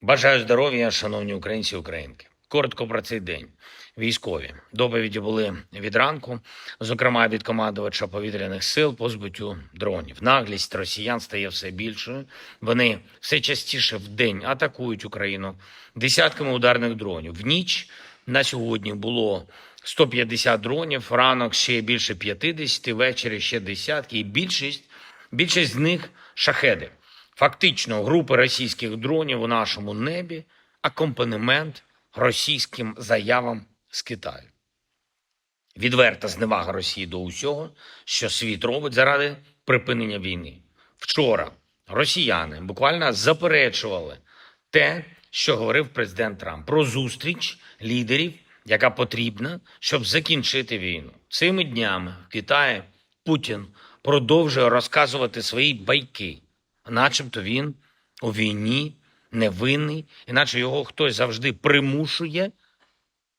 Бажаю здоров'я, шановні українці і українки. Коротко про цей день. Військові доповіді були від ранку, зокрема від командувача повітряних сил по збиттю дронів. Наглість росіян стає все більшою. Вони все частіше в день атакують Україну десятками ударних дронів. В ніч на сьогодні було 150 дронів. Ранок ще більше 50, ввечері ще десятки, і більшість більшість з них шахеди. Фактично, групи російських дронів у нашому небі акомпанемент російським заявам з Китаю. Відверта зневага Росії до усього, що світ робить заради припинення війни. Вчора росіяни буквально заперечували те, що говорив президент Трамп про зустріч лідерів, яка потрібна, щоб закінчити війну. Цими днями в Китаї Путін продовжує розказувати свої байки, начебто він у війні невинний, іначе його хтось завжди примушує,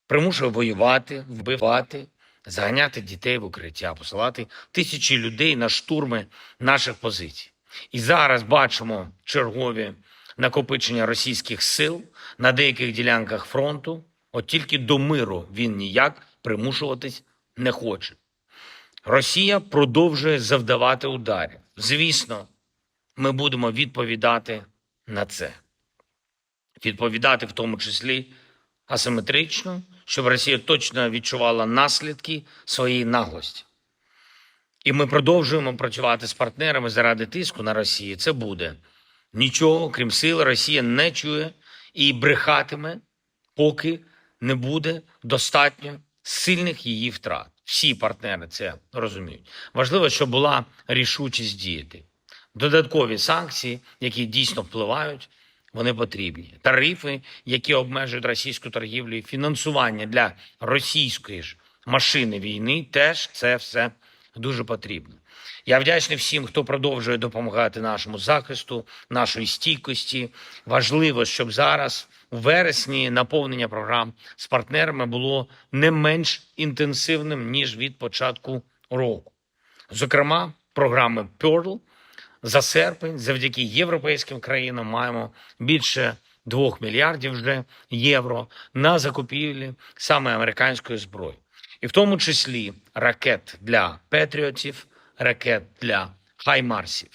примушує воювати, вбивати, заганяти дітей в укриття, посилати тисячі людей на штурми наших позицій. І зараз бачимо чергові накопичення російських сил на деяких ділянках фронту. От тільки до миру він ніяк примушуватись не хоче. Росія продовжує завдавати ударів. Звісно, ми будемо відповідати на це. Відповідати в тому числі асиметрично, щоб Росія точно відчувала наслідки своєї наглості. І ми продовжуємо працювати з партнерами заради тиску на Росію. Це буде. Нічого, крім сил, Росія не чує і брехатиме, поки не буде достатньо сильних її втрат. Всі партнери це розуміють. Важливо, щоб була рішучість діяти. Додаткові санкції, які дійсно впливають, вони потрібні. Тарифи, які обмежують російську торгівлю, і фінансування для російської ж машини війни, теж це все дуже потрібно. Я вдячний всім, хто продовжує допомагати нашому захисту, нашої стійкості. Важливо, щоб зараз у вересні наповнення програм з партнерами було не менш інтенсивним ніж від початку року. Зокрема, програми Pearl за серпень, завдяки європейським країнам, маємо більше 2 мільярдів вже євро на закупівлі саме американської зброї, і в тому числі ракет для Петріотів, ракет для Хаймарсів.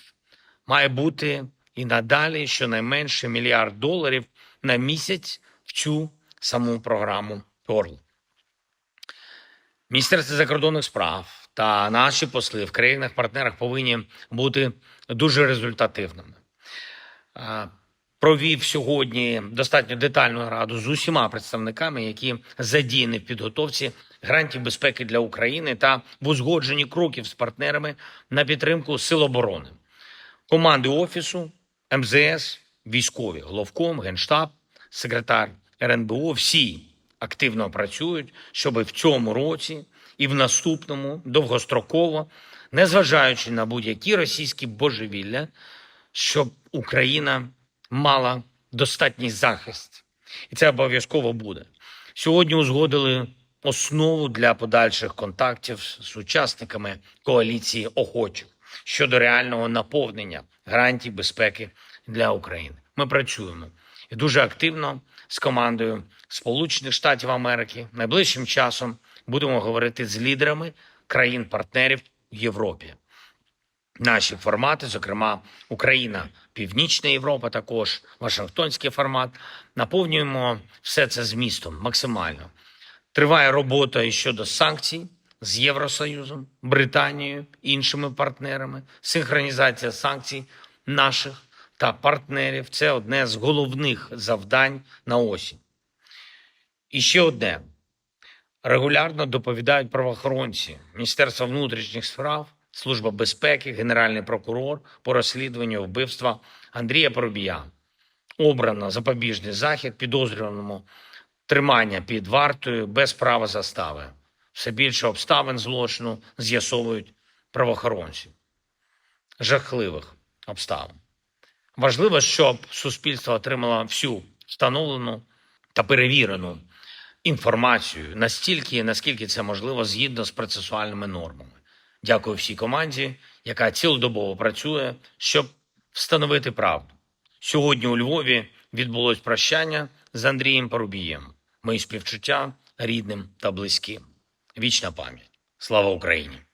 Має бути і надалі щонайменше мільярд доларів на місяць в цю саму програму Pearl. Міністерство закордонних справ та наші посли в країнах-партнерах повинні бути дуже результативними. Провів сьогодні достатньо детальну раду з усіма представниками, які задіяні в підготовці грантів безпеки для України та в узгодженні кроків з партнерами на підтримку сил оборони, команди офісу, МЗС, військові, головком, генштаб, секретар РНБО. Всі активно працюють, щоб в цьому році і в наступному довгостроково, незважаючи на будь-які російські божевілля, щоб Україна мала достатній захист, і це обов'язково буде. Сьогодні узгодили основу для подальших контактів з учасниками коаліції охочих щодо реального наповнення гарантій безпеки для України. Ми працюємо дуже активно з командою Сполучених Штатів Америки. Найближчим часом будемо говорити з лідерами країн-партнерів в Європі. Наші формати, зокрема Україна, Північна Європа, також Вашингтонський формат. Наповнюємо все це змістом максимально. Триває робота щодо санкцій з Євросоюзом, Британією, іншими партнерами. Синхронізація санкцій наших та партнерів це одне з головних завдань на осінь. І ще одне. Регулярно доповідають правоохоронці Міністерства внутрішніх справ, Служба безпеки, Генеральний прокурор по розслідуванню вбивства Андрія Поробія. Обрано запобіжний захід підозрюваному тримання під вартою без права застави. Все більше обставин злочину з'ясовують правоохоронці. Жахливих обставин. Важливо, щоб суспільство отримало всю встановлену та перевірену інформацію настільки, наскільки це можливо, згідно з процесуальними нормами. Дякую всій команді, яка цілодобово працює, щоб встановити правду. Сьогодні у Львові відбулось прощання з Андрієм Парубієм. Мої співчуття рідним та близьким. Вічна пам'ять. Слава Україні!